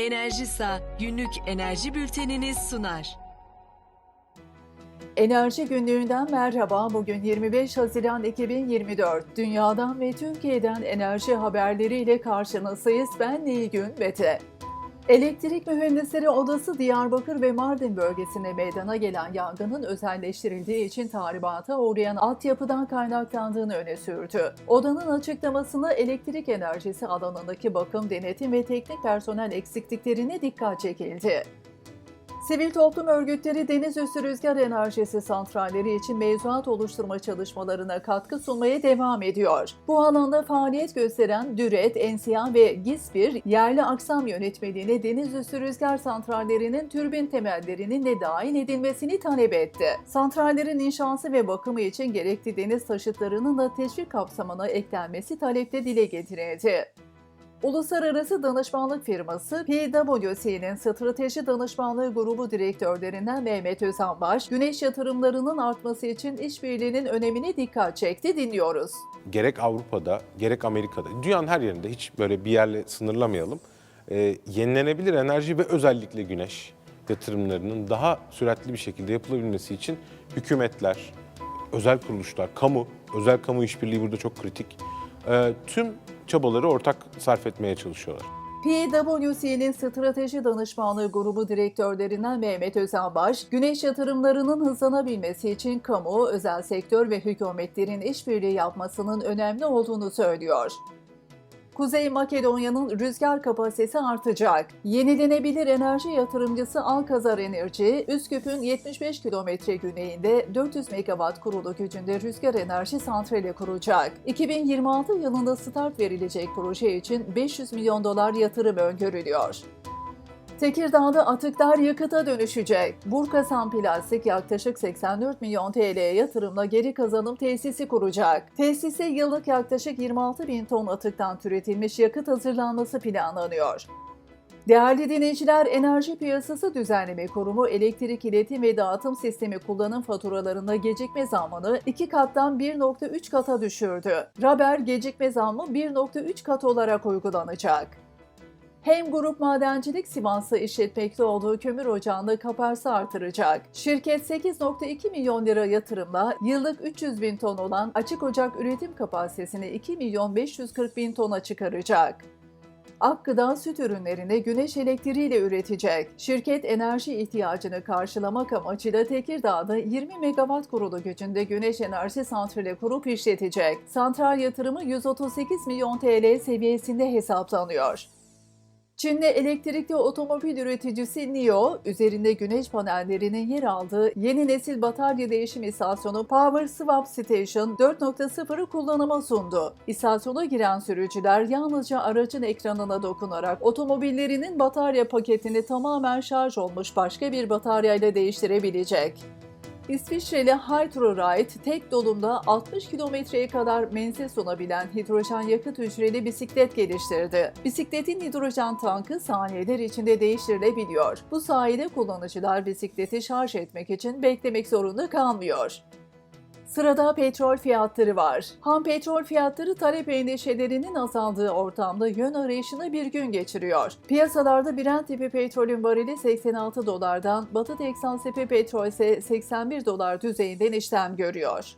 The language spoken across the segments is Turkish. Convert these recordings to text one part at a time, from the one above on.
Enerjisa günlük enerji bülteniniz sunar. Enerji günlüğünden merhaba. Bugün 25 Haziran 2024. Dünyadan ve Türkiye'den enerji haberleriyle karşınızdayız. Ben Nilgün Mete. Elektrik Mühendisleri Odası Diyarbakır ve Mardin bölgesinde meydana gelen yangının özelleştirildiği için tahribata uğrayan altyapıdan kaynaklandığını öne sürdü. Odanın açıklamasında elektrik enerjisi alanındaki bakım, denetim ve teknik personel eksikliklerine dikkat çekildi. Sivil toplum örgütleri deniz üstü rüzgar enerjisi santralleri için mevzuat oluşturma çalışmalarına katkı sunmaya devam ediyor. Bu alanda faaliyet gösteren DÜRET, ENSİA ve GİSBİR, yerli aksam yönetmeliğine deniz üstü rüzgar santrallerinin türbin temellerinin de dahil edilmesini talep etti. Santrallerin inşası ve bakımı için gerekli deniz taşıtlarının da teşvik kapsamına eklenmesi talepte dile getirildi. Uluslararası danışmanlık firması PwC'nin Strateji Danışmanlığı Grubu Direktörlerinden Mehmet Özanbaş, güneş yatırımlarının artması için işbirliğinin önemine dikkat çekti. Dinliyoruz. gerek Avrupa'da gerek Amerika'da dünyanın her yerinde hiç böyle bir yerle sınırlamayalım. Ee, yenilenebilir enerji ve özellikle güneş yatırımlarının daha süratli bir şekilde yapılabilmesi için hükümetler, özel kuruluşlar, kamu, özel kamu işbirliği burada çok kritik. Ee, tüm çabaları ortak sarf etmeye çalışıyorlar. PwC'nin Strateji Danışmanlığı Grubu Direktörlerinden Mehmet Özanbaş, güneş yatırımlarının hızlanabilmesi için kamu, özel sektör ve hükümetlerin işbirliği yapmasının önemli olduğunu söylüyor. Kuzey Makedonya'nın rüzgar kapasitesi artacak. Yenilenebilir enerji yatırımcısı Alkazar Enerji, Üsküp'ün 75 kilometre güneyinde 400 megawatt kurulu gücünde rüzgar enerji santrali kuracak. 2026 yılında start verilecek proje için 500 milyon dolar yatırım öngörülüyor. Tekirdağ'da atıklar yakıta dönüşecek. Burkasan Plastik yaklaşık 84 milyon TL'ye yatırımla geri kazanım tesisi kuracak. Tesise yıllık yaklaşık 26 bin ton atıktan türetilmiş yakıt hazırlanması planlanıyor. Değerli dinleyiciler, Enerji Piyasası Düzenleme Kurumu elektrik iletim ve dağıtım sistemi kullanım faturalarında gecikme zammını 2 kattan 1.3 kata düşürdü. Raber gecikme zammı 1.3 kat olarak uygulanacak. Hem Grup Madencilik Sivas'ta işletmekte olduğu kömür ocağında kaparsa artıracak. Şirket 8.2 milyon lira yatırımla yıllık 300 bin ton olan açık ocak üretim kapasitesini 2 milyon 540 bin tona çıkaracak. Akgıda süt ürünlerini güneş elektriğiyle üretecek. Şirket enerji ihtiyacını karşılamak amacıyla Tekirdağ'da 20 megawatt kurulu gücünde güneş enerji santrali kurup işletecek. Santral yatırımı 138 milyon TL seviyesinde hesaplanıyor. Çinli elektrikli otomobil üreticisi NIO, üzerinde güneş panellerinin yer aldığı yeni nesil batarya değişim istasyonu Power Swap Station 4.0'ı kullanıma sundu. İstasyona giren sürücüler yalnızca aracın ekranına dokunarak otomobillerinin batarya paketini tamamen şarj olmuş başka bir bataryayla değiştirebilecek. İsviçreli Hytroride tek dolumda 60 kilometreye kadar menzil sunabilen hidrojen yakıt hücreli bisiklet geliştirdi. Bisikletin hidrojen tankı saniyeler içinde değiştirilebiliyor. Bu sayede kullanıcılar bisikleti şarj etmek için beklemek zorunda kalmıyor. Sırada petrol fiyatları var. Ham petrol fiyatları talep endişelerinin azaldığı ortamda yön arayışına bir gün geçiriyor. Piyasalarda Brent tipi petrolün varili 86 dolardan, Batı Teksas tipi petrol ise 81 dolar düzeyinden işlem görüyor.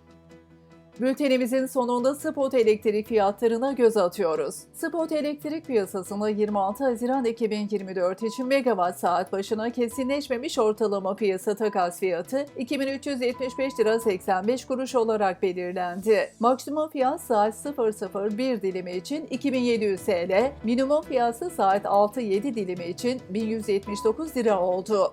Bültenimizin sonunda spot elektrik fiyatlarına göz atıyoruz. Spot elektrik piyasasında 26 Haziran 2024 için megawatt saat başına kesinleşmemiş ortalama piyasa takas fiyatı 2375 lira 85 kuruş olarak belirlendi. Maksimum fiyat saat 001 dilimi için 2700 TL, minimum fiyatı saat 6-7 dilimi için 1179 lira oldu.